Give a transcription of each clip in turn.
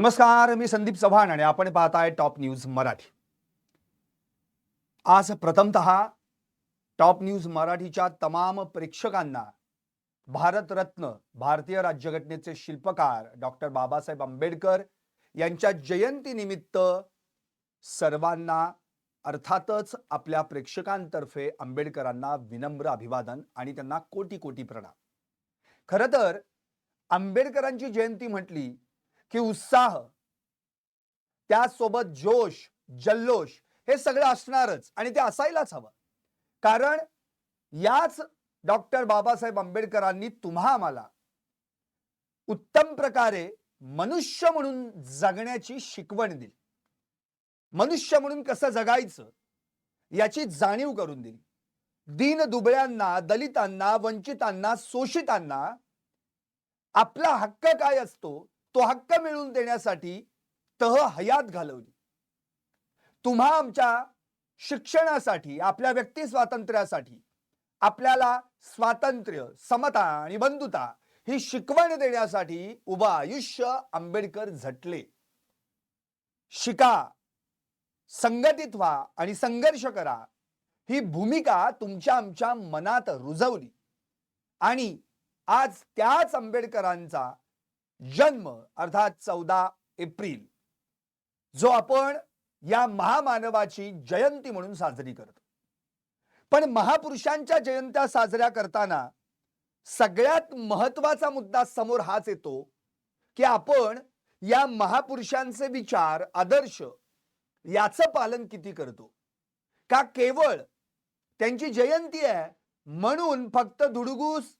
नमस्कार मी संदीप चव्हाण आणि आपण पाहताय टॉप न्यूज मराठी. आज प्रथमत टॉप न्यूज मराठीच्या तमाम प्रेक्षकांना भारतरत्न भारतीय राज्यघटनेचे शिल्पकार डॉक्टर बाबासाहेब आंबेडकर यांच्या जयंतीनिमित्त सर्वांना अर्थातच आपल्या प्रेक्षकांतर्फे आंबेडकरांना विनम्र अभिवादन आणि त्यांना कोटी कोटी प्रणाम. खरं तर आंबेडकरांची जयंती म्हटली की उत्साह त्यासोबत जोश जल्लोष हे सगळं असणारच आणि ते असायलाच हवं. कारण याच डॉक्टर बाबासाहेब आंबेडकरांनी तुम्हा आम्हाला उत्तम प्रकारे मनुष्य म्हणून जगण्याची शिकवण दिली. मनुष्य म्हणून कसं जगायचं याची जाणीव करून दिली. दीन दुबळ्यांना दलितांना वंचितांना शोषितांना आपला हक्क काय असतो तो हक्क मिळवून देण्यासाठी तह हयात घालवली. तुम्हा आमच्या शिक्षणासाठी आपल्या व्यक्ती स्वातंत्र्यासाठी आपल्याला स्वातंत्र्य समता आणि बंधुता ही शिकवण देण्यासाठी उभं आयुष्य आंबेडकर झटले. शिका संघटित व्हा आणि संघर्ष करा. ही भूमिका तुमच्या आमच्या मनात रुजवली. आणि आज त्याच आंबेडकरांचा जन्म अर्थात चौदा एप्रिल जो आपण या महामानवाची जयंती म्हणून साजरी करतो. पण महापुरुषांच्या जयंत्या साजऱ्या करताना सगळ्यात महत्त्वाचा मुद्दा समोर हाच येतो की आपण या महापुरुषांचे विचार आदर्श याचं पालन किती करतो. का केवळ त्यांची जयंती आहे म्हणून फक्त धुडगूस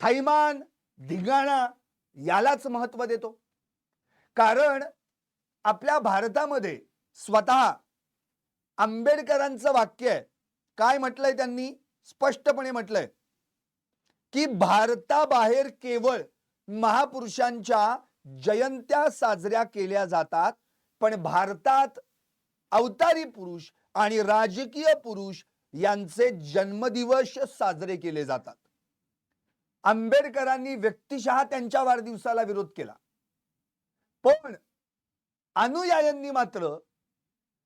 थैमान धिंगाणा यालाच महत्त्व देतो. कारण आपल्या भारतामध्ये स्वतः आंबेडकरांचं वाक्य आहे. काय म्हटलंय त्यांनी? स्पष्टपणे म्हटलंय. की भारताबाहेर केवळ महापुरुषांच्या जयंत्या साजऱ्या केल्या जातात पण भारतात अवतारी पुरुष आणि राजकीय पुरुष यांचे जन्मदिवस साजरे केले जातात. आंबेडकरांनी व्यक्तिशः त्यांच्या वाढदिवसाला विरोध केला. पण अनुयायांनी मात्र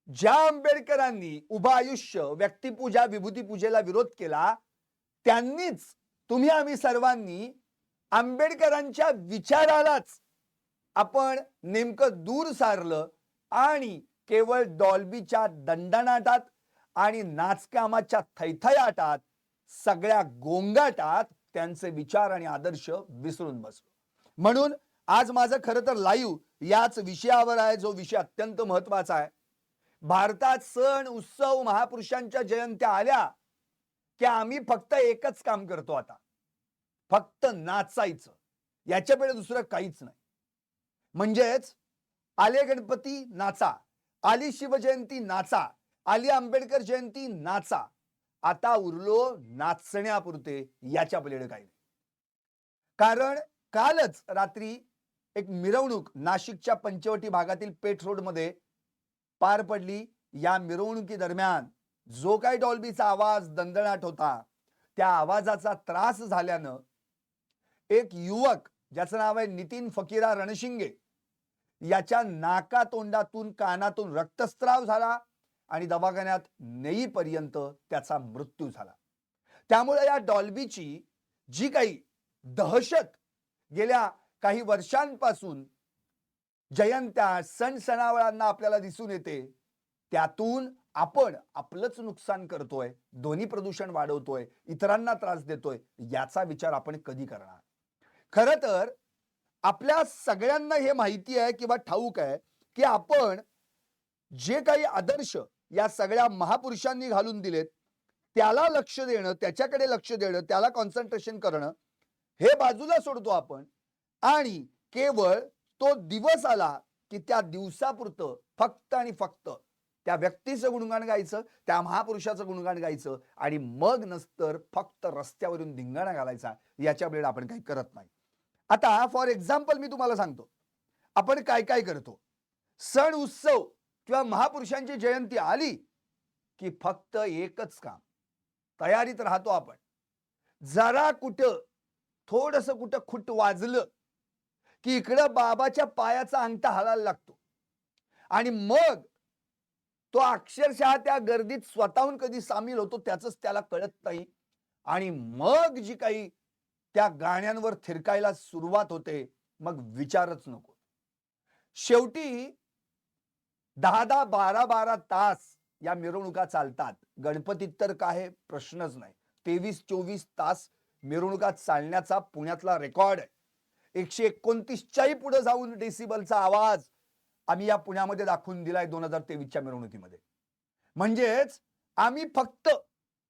ज्या आंबेडकरांनी उभं आयुष्य व्यक्तिपूजा विभूतीपूजेला विरोध केला त्यांनीच तुम्ही आम्ही सर्वांनी आंबेडकरांच्या विचारालाच आपण नेमकं दूर सारलं आणि केवळ डॉल्बीच्या दंडनाटात आणि नाचकामाच्या थैथयाटात सगळ्या गोंगाटात त्यांचे विचार आणि आदर्श विसरून बसलो. म्हणून आज माझं खरं तर लाईव्ह याच विषयावर आहे जो विषय अत्यंत महत्त्वाचा आहे. भारतात सण उत्सव महापुरुषांच्या जयंत्या आल्या की आम्ही फक्त एकच काम करतो आता. फक्त नाचायचं. याच्यापुढे दुसरं काहीच नाही. म्हणजेच आले गणपती नाचा आली शिवजयंती नाचा आली आंबेडकर जयंती नाचा आता उरलो नाचण्यापुरते याच्या पलीकडे काही नाही. कारण कालच रात्री एक मिरवणूक नाशिकच्या पंचवटी भागातील पेठ रोडमध्ये पार पडली. या मिरवणुकी दरम्यान जो काही डॉल्बीचा आवाज दणदणाट होता त्या आवाजाचा त्रास झाल्यानं एक युवक ज्याचं नाव आहे नितीन फकीरा रणशिंगे याच्या नाका तोंडातून कानातून रक्तस्त्राव झाला. आणि दवाखान्यात नेईपर्यंत त्याचा मृत्यू झाला. त्यामुळे या डॉल्बीची जी काही दहशत गेल्या काही वर्षांपासून जयंत्या सण सणावळांना आपल्याला दिसून येते त्यातून आपण आपलंच नुकसान करतोय ध्वनी प्रदूषण वाढवतोय इतरांना त्रास देतोय याचा विचार आपण कधी करणार? खर तर आपल्या सगळ्यांना हे माहिती आहे किंवा ठाऊक आहे की आपण जे काही आदर्श या सगळ्या महापुरुषांनी घालून दिलेत त्याला लक्ष देणं त्याच्याकडे लक्ष देणं त्याला कॉन्सन्ट्रेशन करणं हे बाजूला सोडतो आपण. आणि केवळ तो दिवस आला की त्या दिवसापुरतं फक्त आणि फक्त त्या व्यक्तीचं गुणगान गायचं त्या महापुरुषाचं गुणगान गायचं आणि मग नसतर फक्त रस्त्यावरून धिंगाणा घालायचा याच्या वेळेला आपण काही करत नाही. आता फॉर एक्झाम्पल मी तुम्हाला सांगतो. आपण काय काय करतो? सण उत्सव किंवा महापुरुषांची जयंती आली की फक्त एकच काम तयारीत राहतो आपण. जरा कुठं थोडस कुठं खुट वाजलं की इकडं बाबाच्या पायाचा अंगठा हलायला लागतो. आणि मग तो अक्षरशः त्या गर्दीत स्वतःहून कधी सामील होतो त्याच त्याला कळत नाही. आणि मग जी काही त्या गाण्यांवर थिरकायला सुरुवात होते मग विचारच नको. शेवटी दहा दहा बारा बारा तास या मिरवणुका चालतात. गणपतीत तर काय प्रश्नच नाही. तेवीस चोवीस तास मिरवणुका चालण्याचा पुण्यातला रेकॉर्ड आहे. एकशे एकोणतीसच्याही पुढे जाऊन डेसिबलचा आवाज आम्ही या पुण्यामध्ये दाखवून दिलाय दोन हजार तेवीसच्या मिरवणुकीमध्ये. म्हणजेच आम्ही फक्त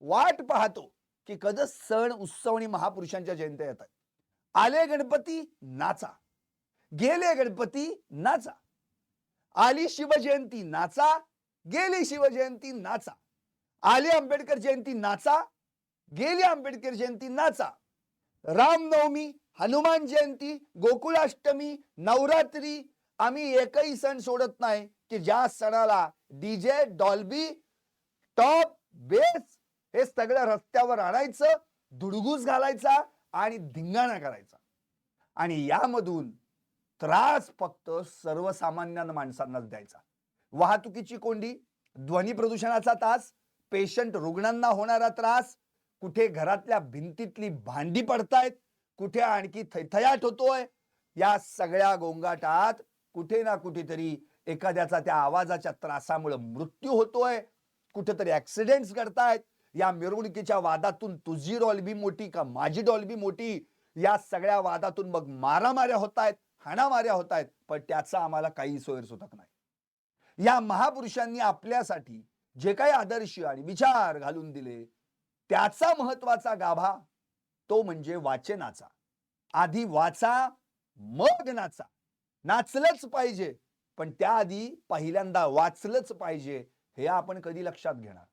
वाट पाहतो की कधी सण उत्सव आणि महापुरुषांच्या जयंत्या येतात. आले गणपती नाचा. गेले गणपती नाचा. आली शिवजयंती नाचा. गेली शिवजयंती नाचा. आली आंबेडकर जयंती नाचा. गेली आंबेडकर जयंती नाचा. रामनवमी हनुमान जयंती गोकुळाष्टमी नवरात्री. आम्ही एकही सण सोडत नाही की ज्या सणाला डीजे डॉल्बी टॉप बेस हे सगळं रस्त्यावर आणायचं धुडगूस घालायचा आणि धिंगाणा करायचा. आणि यामधून त्रास फक्त सर्वसामान्य माणसांनाच द्यायचा. वाहतुकीची कोंडी ध्वनी प्रदूषणाचा त्रास पेशंट रुग्णांना होणारा त्रास कुठे घरातल्या भिंतीतली भांडी पडतायत कुठे आणखी थैथयाट होतोय या सगळ्या गोंगाटात कुठे ना कुठेतरी एखाद्याचा त्या आवाजाच्या त्रासामुळे मृत्यू होतोय कुठेतरी ऍक्सिडेंट घडतायत या मिरवणुकीच्या वादातून तुझी डॉल्बी मोठी का माझी डॉल्बी मोठी या सगळ्या वादातून मग मारामाऱ्या होत आहेत हाणामाऱ्या होत आहेत पण त्याचा आम्हाला काही सोयरसुतक नाही. या महापुरुषांनी आपल्यासाठी जे काही आदर्श आणि विचार घालून दिले त्याचा महत्त्वाचा गाभा तो म्हणजे वाचनाचा. आधी वाचा मग नाचा. नाचलंच पाहिजे पण त्याआधी पहिल्यांदा वाचलंच पाहिजे हे आपण कधी लक्षात घेणार?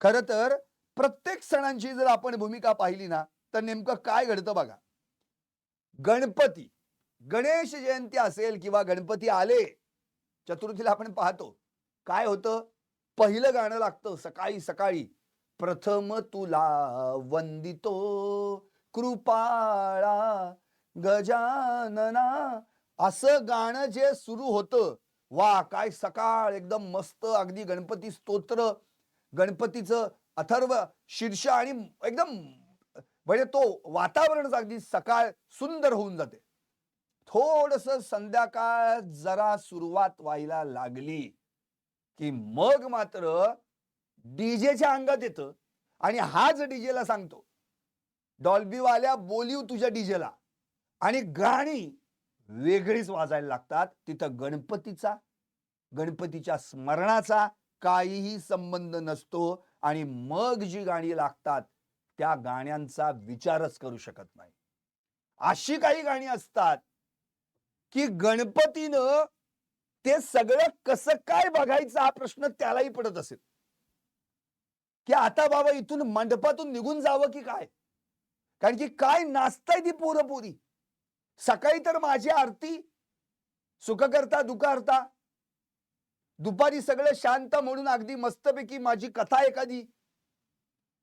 खर तर प्रत्येक सणांची जर आपण भूमिका पाहिली ना तर नेमकं काय घडतं बघा? गणपती. गणेश जयंती असेल किंवा गणपती आले चतुर्थीला आपण पाहतो. काय होतं? पहिलं गाणं लागतं सकाळी सकाळी. प्रथम तुला वंदितो कृपाळा गजानना. असं गाणं जे सुरू होतं. वा काय सकाळ एकदम मस्त अगदी गणपती स्तोत्र. गणपतीचं अथर्व शीर्ष आणि एकदम म्हणजे तो वातावरणच अगदी सकाळ सुंदर होऊन जाते. थोडस संध्याकाळ जरा सुरुवात व्हायला लागली की मग मात्र डीजेच्या अंगात येतं. आणि हाच डीजेला सांगतो. डॉल्बीवाल्या बोलीव तुझ्या डीजेला आणि गाणी वेगळीच वाजायला लागतात. तिथं गणपतीचा गणपतीच्या स्मरणाचा काहीही संबंध नसतो. आणि मग जी गाणी लागतात त्या गाण्यांचा विचारच करू शकत नाही. अशी काही गाणी असतात की गणपतीनं ते सगळं कसं काय बघायचं हा प्रश्न त्यालाही पडत असेल. की आता बाबा इथून मंडपातून निघून जावं की काय? कारण की काय नाचताय ती पोरं सकाळी तर माझी आरती सुख करता दुखारता दुपारी सगळं शांत म्हणून अगदी मस्तपैकी माझी कथा एखादी.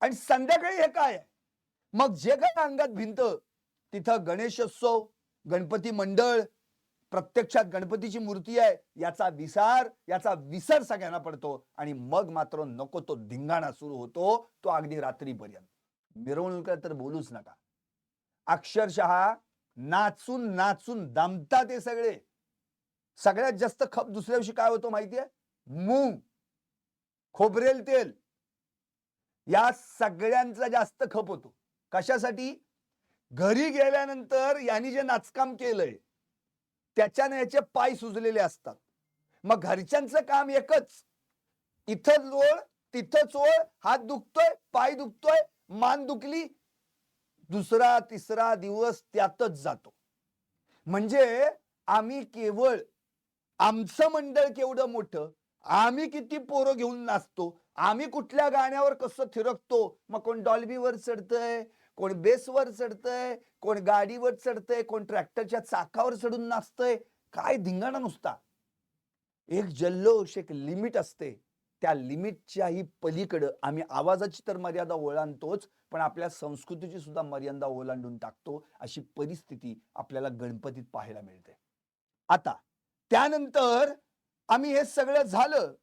आणि संध्याकाळी हे काय? मग जे काय अंगात भिंत तिथं गणेशोत्सव गणपती मंडळ प्रत्यक्षात गणपतीची मूर्ती आहे याचा विसार याचा विसर सगळ्यांना पडतो आणि मग मात्र नको तो धिंगाणा सुरू होतो तो अगदी रात्रीपर्यंत. मिरवणुका तर बोलूच नका. अक्षरशः नाचून नाचून दमतात ते सगळे. सगळ्यात जास्त खप दुसऱ्या दिवशी काय होतो माहितीये? मूग खोबरेल तेल. या सगळ्यांचा जास्त खप होतो. कशासाठी? घरी गेल्यानंतर यांनी जे नाचकाम केलंय त्याच्याने याचे पाय सुजलेले असतात. मग घरच्यांचं काम एकच. इथं लोळ तिथं चोळ हात दुखतोय पाय दुखतोय मान दुखली दुसरा तिसरा दिवस त्यातच जातो. म्हणजे आम्ही केवळ आमचं मंडळ केवढं मोठं आम्ही किती पोरं घेऊन नाचतो आम्ही कुठल्या गाण्यावर कसं थिरकतो मग कोण डॉल्बीवर चढतंय कोण बेसवर चढतंय कोण गाडीवर चढतंय कोण ट्रॅक्टरच्या चाकावर चढून नाचतंय काय धिंगाणा नुसता. एक जल्लोष एक लिमिट असते. त्या लिमिटच्याही पलीकडं आम्ही आवाजाची तर मर्यादा ओलांडतोच पण आपल्या संस्कृतीची सुद्धा मर्यादा ओलांडून टाकतो अशी परिस्थिती आपल्याला गणपतीत पाहायला मिळते. आता त्यानंतर आम्ही हे सगळं झालं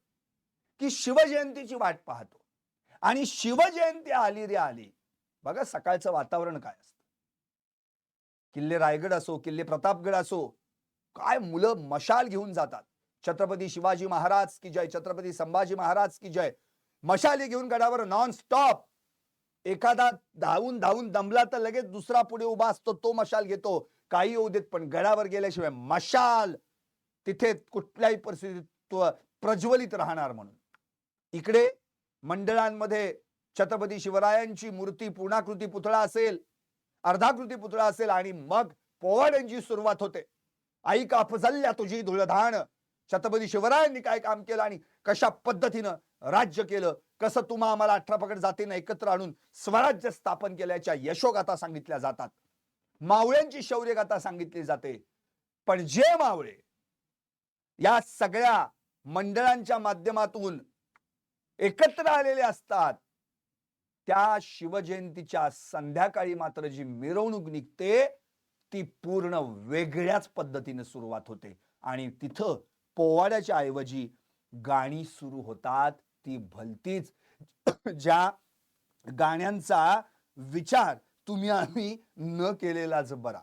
की शिवजयंतीची वाट पाहतो. आणि शिवजयंती आली रे आली. बघा सकाळचं वातावरण काय असतं. किल्ले रायगड असो किल्ले प्रतापगड असो काय मुलं मशाल घेऊन जातात. छत्रपती शिवाजी महाराज की जय छत्रपती संभाजी महाराज की जय. मशाली घेऊन गडावर नॉन स्टॉप एखादा धावून धावून दमला तर लगेच दुसरा पुढे उभा असतो तो मशाल घेतो. काही होऊ देत पण गडावर गेल्याशिवाय मशाल तिथे कुठल्याही परिस्थितीत प्रज्वलित राहणार म्हणून. इकडे मंडळांमध्ये छत्रपती शिवरायांची मूर्ती पूर्णाकृती पुतळा असेल अर्धाकृती पुतळा असेल आणि मग पोवाड्यांची सुरुवात होते. आई का फजल्ल्या तुझी धुळधाण? छत्रपती शिवरायांनी काय काम केलं आणि कशा पद्धतीनं राज्य केलं? कसं तुम्हा आम्हाला अठरा पकड जातीनं एकत्र आणून स्वराज्य स्थापन केल्याच्या यशोगाथा सांगितल्या जातात. मावळ्यांची शौर्यगाथा सांगितली जाते. पण जे मावळे या सगळ्या मंडळांच्या माध्यमातून एकत्र आलेले असतात त्या शिवजयंतीच्या संध्याकाळी मात्र जी मिरवणूक निघते ती पूर्ण वेगळ्याच पद्धतीने सुरुवात होते. आणि तिथं पोवाड्याच्या ऐवजी गाणी सुरू होतात. ती भलतीच ज्या गाण्यांचा विचार तुम्ही आम्ही न केलेलाच बरा.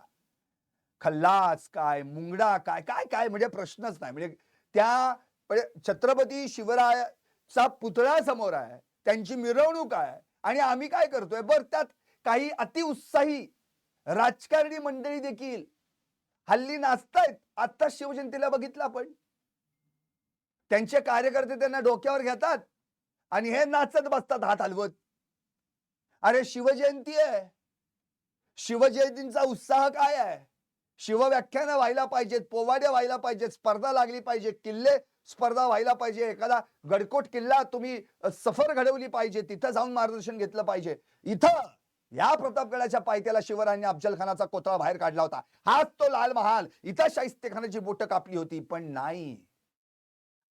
खल्लास काय मुंगडा काय काय काय म्हणजे प्रश्नच नाही. म्हणजे त्या म्हणजे छत्रपती शिवरायाचा पुतळा समोर आहे त्यांची मिरवणूक आहे आणि आम्ही काय करतोय? बर त्यात काही अतिउत्साही राजकारणी मंडळी देखील हल्ली नाचतायत. आता शिवजयंतीला बघितलं आपण. त्यांचे कार्यकर्ते त्यांना डोक्यावर घेतात आणि हे नाचत बसतात हात हलवत. अरे शिवजयंती आहे. शिवजयंतींचा उत्साह काय आहे? शिवव्याख्यानं व्हायला पाहिजेत पोवाड्या व्हायला पाहिजेत स्पर्धा लागली पाहिजे किल्ले स्पर्धा व्हायला पाहिजे. एखादा गडकोट किल्ला तुम्ही सफर घडवली पाहिजे. तिथं जाऊन मार्गदर्शन घेतलं पाहिजे. इथं या प्रतापगडाच्या पायथ्याला शिवरायांनी अफजलखानाचा कोथळा बाहेर काढला होता. हाच तो लाल महाल. इथं शाहिस्तेखानाची बोट कापली होती पण नाही.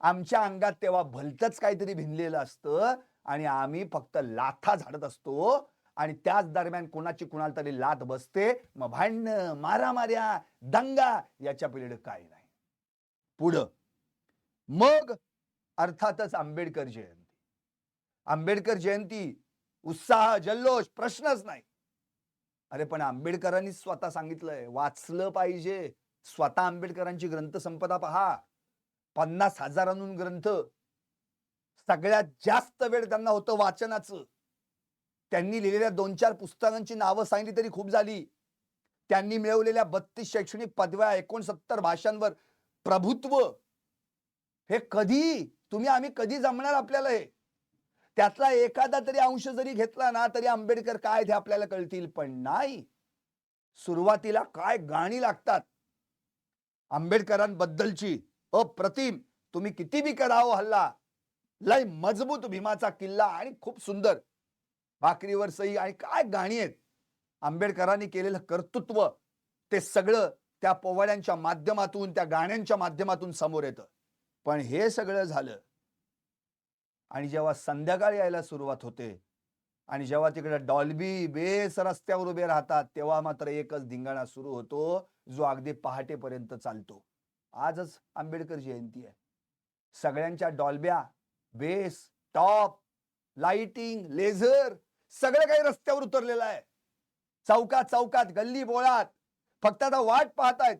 आमच्या अंगात तेव्हा भलतच काहीतरी भिनलेलं असतं आणि आम्ही फक्त लाथा झाडत असतो आणि त्याच दरम्यान कोणाची कुणाला तरी लाथ बसते. मग भांडणं मारामाऱ्या दंगा याच्या पिरियड काय नाही. पुढं. मग अर्थातच आंबेडकर जयंती. आंबेडकर जयंती उत्साह जल्लोष प्रश्नच नाही. अरे पण आंबेडकरांनी स्वतः सांगितलंय वाचलं पाहिजे. स्वतः आंबेडकरांची ग्रंथसंपदा पहा. पन्नास हजारांहून ग्रंथ. सगळ्यात जास्त वेळ त्यांना होतं वाचनाचं. त्यांनी लिहिलेल्या दोन चार पुस्तकांची नावं सांगितली तरी खूप झाली. त्यांनी मिळवलेल्या बत्तीस शैक्षणिक पदव्या एकोणसत्तर भाषांवर प्रभुत्व हे कधी? तुम्ही आम्ही कधी जमणार आपल्याला हे? त्यातला एखादा तरी अंश जरी घेतला ना तरी आंबेडकर काय ते आपल्याला कळतील. पण नाही. सुरुवातीला काय गाणी लागतात? आंबेडकरांबद्दलची अप्रतिम. तुम्ही किती बी करावं हो हल्ला. लय मजबूत भीमाचा किल्ला आणि खूप सुंदर. भाकरीवर सई आणि काय गाणी आहेत? आंबेडकरांनी केलेलं कर्तृत्व. ते सगळं त्या पोवाड्यांच्या माध्यमातून त्या गाण्यांच्या माध्यमातून समोर येतं. पण हे सगळं झालं. आणि जेव्हा संध्याकाळी यायला सुरुवात होते आणि जेव्हा तिकडे डॉल्बी बेस रस्त्यावर उभे राहतात तेव्हा मात्र एकच धिंगाणा सुरू होतो जो अगदी पहाटेपर्यंत चालतो. आजच आंबेडकर जयंती आहे. सगळ्यांच्या डॉल्ब्या बेस टॉप लाइटिंग लेझर सगळं काही रस्त्यावर उतरलेलं आहे. चौकात चौकात गल्ली बोळात फक्त आता वाट पाहतायत.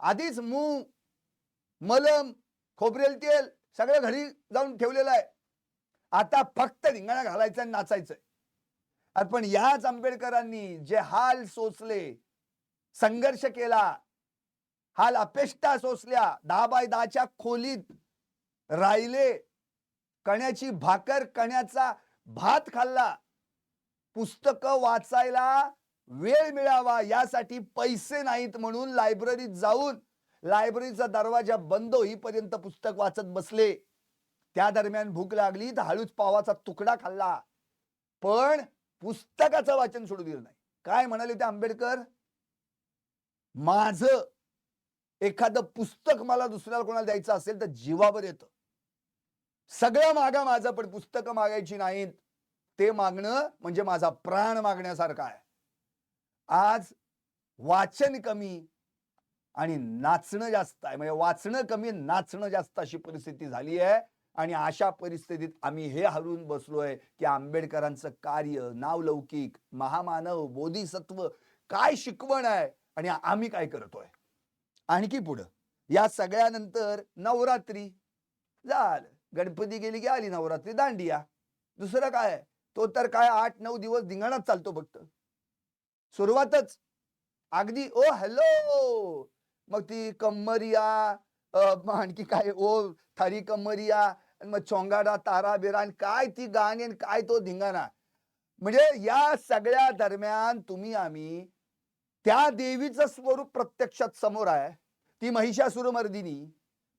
आधीच मूग मलम खोबरेल तेल सगळं घरी जाऊन ठेवलेलं आहे. आता फक्त रिंगाणा घालायचं आणि नाचायचंय. पण याच आंबेडकरांनी जे हाल सोचले संघर्ष केला हाल अपेष्टा सोसल्या दहा बाय दहाच्या खोलीत राहिले कण्याची भाकर कण्याचा भात खाल्ला पुस्तकं वाचायला वेळ मिळावा यासाठी पैसे नाहीत म्हणून लायब्ररीत जाऊन लायब्ररीचा दरवाजा बंद होईपर्यंत पुस्तक वाचत बसले. त्या दरम्यान भूक लागली तर हळूच पावाचा तुकडा खाल्ला. पण पुस्तकाचं वाचन सोडू दिलं नाही. काय म्हणाले ते आंबेडकर? माझं एखादं पुस्तक मला दुसऱ्याला कोणाला द्यायचं असेल तर जीवावर येतं. सगळं मागा माझं पण पुस्तकं मागायची नाहीत. ते मागणं म्हणजे माझा प्राण मागण्यासारखा आहे. आज वाचन कमी आणि नाचणं जास्त आहे. म्हणजे वाचणं कमी नाचणं जास्त अशी परिस्थिती झाली आहे. आणि अशा परिस्थितीत आम्ही हे हरवून बसलोय की आंबेडकरांचं कार्य नावलौकिक महामानव बोधिसत्व काय शिकवण आहे आणि आम्ही काय करतोय? आणखी पुढं. या सगळ्यानंतर नवरात्री झालं. गणपती गेली की आली नवरात्री दांडिया. दुसरं काय तो तर काय आठ नऊ दिवस धिंगाणाच चालतो फक्त. सुरुवातच. अगदी ओ हॅलो! मग ती कम्मरिया आणखी काय ओ थारी कम्मरिया आणि मग चोंगाडा तारा बिरा आणि काय ती गाणी आणि काय तो धिंगाणा. म्हणजे या सगळ्या दरम्यान तुम्ही आम्ही त्या देवीचं स्वरूप प्रत्यक्षात समोर आहे. ती महिषासुर मर्दिनी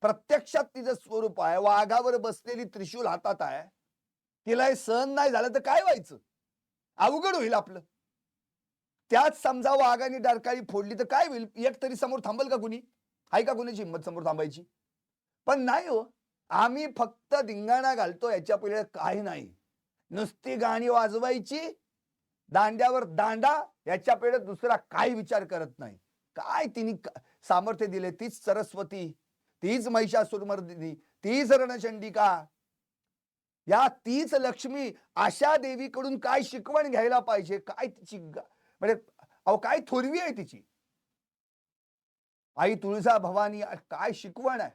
प्रत्यक्षात तिचं स्वरूप आहे. वाघावर बसलेली त्रिशूल हातात आहे. तिला हे सहन नाही झालं तर काय व्हायचं? अवघड होईल आपलं. त्याच समजा वाघाने डरकाळी फोडली तर काय होईल? एक तरी समोर थांबल का कुणी? आहे का कुणाची हिंमत समोर थांबायची? पण नाही हो आम्ही फक्त धिंगाणा घालतो याच्या पहिले काही नाही. नुसती गाणी वाजवायची दांड्यावर दांडा याच्या पहिले दुसरा काही विचार करत नाही. काय तिने सामर्थ्य दिले? तीच सरस्वती तीच महिषासुरमर्दिनी तीच रणचंडिका. या तीच लक्ष्मी आशा देवीकडून काय शिकवण घ्यायला पाहिजे? काय तिची म्हणजे अहो काय थोरवी आहे तिची. आई तुळजा भवानी काय शिकवण आहे.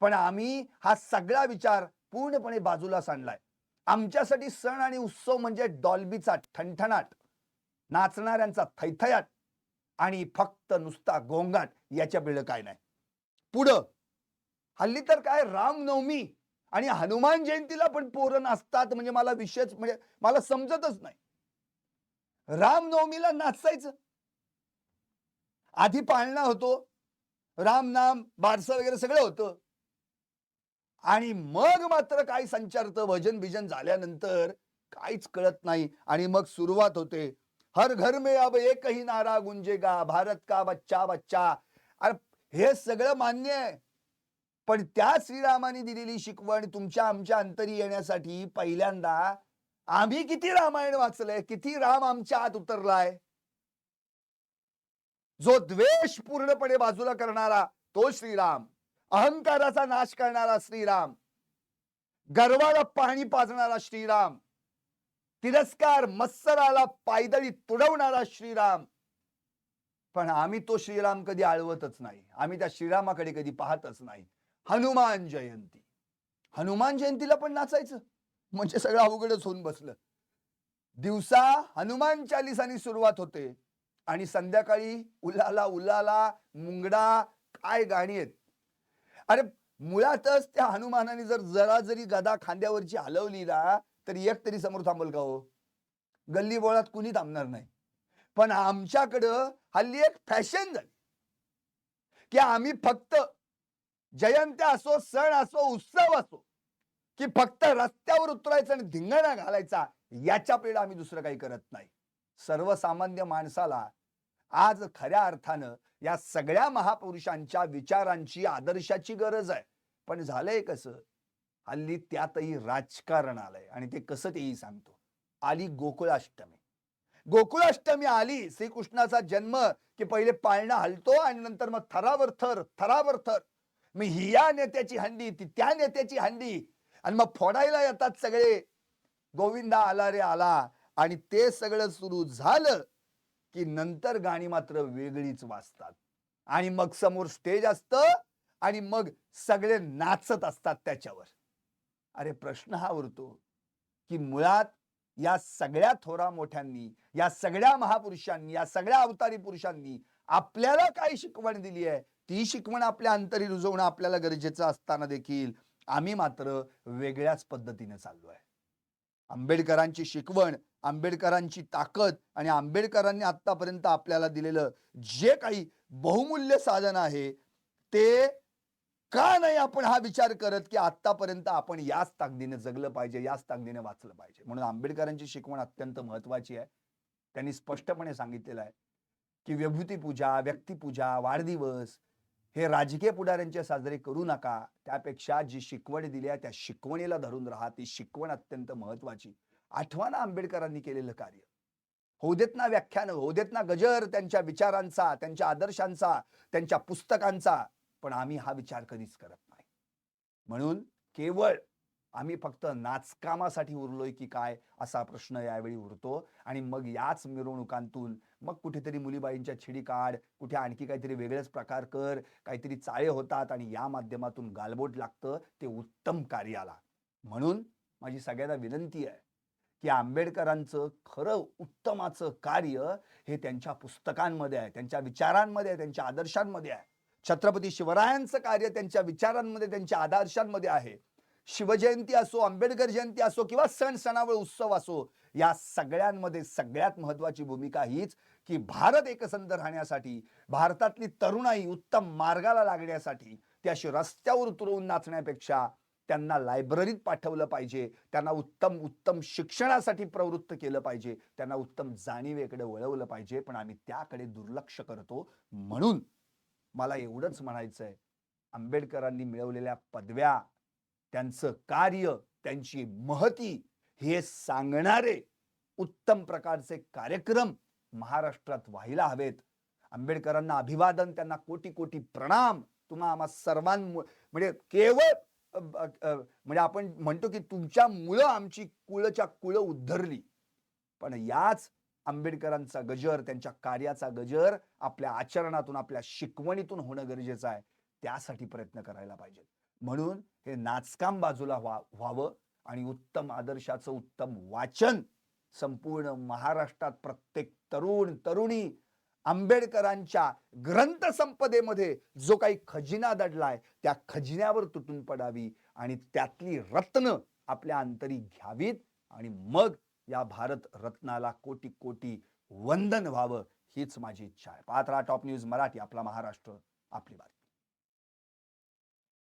पण आम्ही हा सगळा विचार पूर्णपणे बाजूला सांडलाय. आमच्यासाठी सण आणि उत्सव म्हणजे डॉल्बीचा ठणठणाट नाचणाऱ्यांचा थैथयाट आणि फक्त नुसता गोंगाट याच्या बिळ काय नाही. पुढं हल्ली तर काय रामनवमी आणि हनुमान जयंतीला पण पोरं नाचतात म्हणजे मला विषयच म्हणजे मला समजतच नाही. रामनवमीला नाचायचं. आधी पाळणा होतो. राम नाम बारसं वगैरे सगळं होतं. आणि मग मात्र काय संचारतं भजन बिजन झाल्यानंतर काहीच कळत नाही. आणि मग सुरुवात होते. हर घर मे अब एकही नारा नारा गुंजेगा भारत का बच्चा बच्चा. अरे हे सगळं मान्य आहे. पण त्या श्रीरामाने दिलेली शिकवण तुमच्या आमच्या अंतरी येण्यासाठी पहिल्यांदा आम्ही किती रामायण वाचलंय किती राम आमच्या आत उतरलाय? जो द्वेष पूर्णपणे बाजूला करणारा तो श्रीराम. अहंकाराचा नाश करणारा श्रीराम. गर्वाला पाणी पाजणारा श्रीराम. तिरस्कार मत्सराला पायदळी तुडवणारा श्रीराम. पण आम्ही तो श्रीराम कधी आळवतच नाही. आम्ही त्या श्रीरामाकडे कधी पाहतच नाही. हनुमान जयंती. हनुमान जयंतीला पण नाचायचं. म्हणजे सगळं अवघडच होऊन बसलं. दिवसा हनुमान चालिसानी सुरुवात होते. आणि संध्याकाळी उलाला उलाला मुंगडा काय गाणी आहेत. अरे मुळातच त्या हनुमानाने जर जरा जरी गदा खांद्यावरची हलवली ना तर एक तरी समोर थांबल का हो? गल्ली बोळात कुणी थांबणार नाही. पण आमच्याकडं हल्ली एक फॅशन झाली. की आम्ही फक्त जयंत्या असो सण असो उत्सव असो की फक्त रस्त्यावर उतरायचं आणि धिंगाणा घालायचा याच्या पेढा आम्ही दुसरं काही करत नाही. सर्वसामान्य माणसाला आज खऱ्या अर्थानं या सगळ्या महापुरुषांच्या विचारांची आदर्शाची गरज आहे. पण झालंय कसं? हल्ली त्यातही राजकारण आलंय. आणि ते कसं तेही सांगतो. आली गोकुळाष्टमी. गोकुळाष्टमी आली श्रीकृष्णाचा जन्म की पहिले पाळणा हलतो आणि नंतर मग थरावर थर थरावर थर. मी ही या नेत्याची हंडी ती त्या नेत्याची हंडी आणि मग फोडायला येतात सगळे. गोविंदा आला रे आला. आणि ते सगळं सुरू झालं की नंतर गाणी मात्र वेगळीच वाचतात आणि मग समोर स्टेज असतं आणि मग सगळे नाचत असतात त्याच्यावर. अरे प्रश्न हा उरतो की मुळात या सगळ्या थोरा मोठ्यांनी या सगळ्या महापुरुषांनी या सगळ्या अवतारी पुरुषांनी आपल्याला काय शिकवण दिली आहे? ती शिकवण आपल्या अंतरी रुजवणं आपल्याला गरजेचं असताना देखील आम्ही मात्र वेगळ्याच पद्धतीने चाललो आहे आंबेडकरांची शिकवण आंबेडकरांची ताकद आणि आंबेडकरांनी आतापर्यंत आपल्याला दिलेलं जे काही बहुमूल्य साधन आहे ते का नाही आपण हा विचार करत की आतापर्यंत आपण याच ताकदीने जगलं पाहिजे याच ताकदीने वाचलं पाहिजे? म्हणून आंबेडकरांची शिकवण अत्यंत महत्वाची आहे. त्यांनी स्पष्टपणे सांगितलेलं आहे की विभूती पूजा व्यक्तिपूजा वाढदिवस हे राजकीय पुढाऱ्यांचे साजरे करू नका. त्यापेक्षा जी शिकवण दिली आहे त्या शिकवणीला धरून राहा. ती शिकवण अत्यंत महत्वाची आठवा ना आंबेडकरांनी केलेलं कार्य. होऊ देत ना व्याख्यान होऊ देत ना गजर त्यांच्या विचारांचा त्यांच्या आदर्शांचा त्यांच्या पुस्तकांचा. पण आम्ही हा विचार कधीच करत नाही. म्हणून केवळ आम्ही फक्त नाचकामासाठी उरलोय की काय असा प्रश्न यावेळी उरतो. आणि मग याच मिरवणुकांतून मग कुठेतरी मुलीबाईंच्या छिडी काढ कुठे आणखी काहीतरी वेगळेच प्रकार कर काहीतरी चाळे होतात आणि या माध्यमातून गालबोट लागतं ते उत्तम कार्याला. म्हणून माझी सगळ्यांना विनंती आहे की आंबेडकरांचं खरं उत्तमाचं कार्य हे त्यांच्या पुस्तकांमध्ये आहे त्यांच्या विचारांमध्ये आहे त्यांच्या आदर्शांमध्ये आहे. छत्रपती शिवरायांचं कार्य त्यांच्या विचारांमध्ये त्यांच्या आदर्शांमध्ये आहे. शिवजयंती असो आंबेडकर जयंती असो किंवा सण सणावळ उत्सव असो या सगळ्यांमध्ये सगळ्यात महत्वाची भूमिका हीच की भारत एकसंध राहण्यासाठी भारतातली तरुणाई उत्तम मार्गाला लागण्यासाठी ती अशी रस्त्यावर उतरवून नाचण्यापेक्षा त्यांना लायब्ररीत पाठवलं पाहिजे त्यांना उत्तम उत्तम शिक्षणासाठी प्रवृत्त केलं पाहिजे त्यांना उत्तम जाणीवेकडे वळवलं पाहिजे पण आम्ही त्याकडे दुर्लक्ष करतो. म्हणून मला एवढंच म्हणायचं आहे आंबेडकरांनी मिळवलेल्या पदव्या त्यांचं कार्य त्यांची महती हे सांगणारे उत्तम प्रकारचे कार्यक्रम महाराष्ट्रात व्हायला हवेत. आंबेडकरांना अभिवादन त्यांना कोटी कोटी प्रणाम. तुम्हा आम्हा सर्वांमुळे म्हणजे केवळ म्हणजे आपण म्हणतो की तुमच्या मुलं आमची कुळच्या कुळ उद्धरली. पण याच आंबेडकरांचा गजर त्यांच्या कार्याचा गजर आपल्या आचरणातून आपल्या शिकवणीतून होणं गरजेचं आहे. त्यासाठी प्रयत्न करायला पाहिजे म्हणून हे नाचकाम बाजूला व्हा व्हावं आणि उत्तम आदर्शाचं उत्तम वाचन संपूर्ण महाराष्ट्रात प्रत्येक तरुण तरुणी आंबेडकरांच्या ग्रंथसंपदेमध्ये जो काही खजिना दडलाय त्या खजिन्यावर तुटून पडावी आणि त्यातली रत्न आपल्या अंतरी घ्यावीत आणि मग या भारत रत्नाला कोटी कोटी वंदन व्हावं हीच माझी इच्छा आहे. पात्रा टॉप न्यूज मराठी आपला महाराष्ट्र आपली बातमी.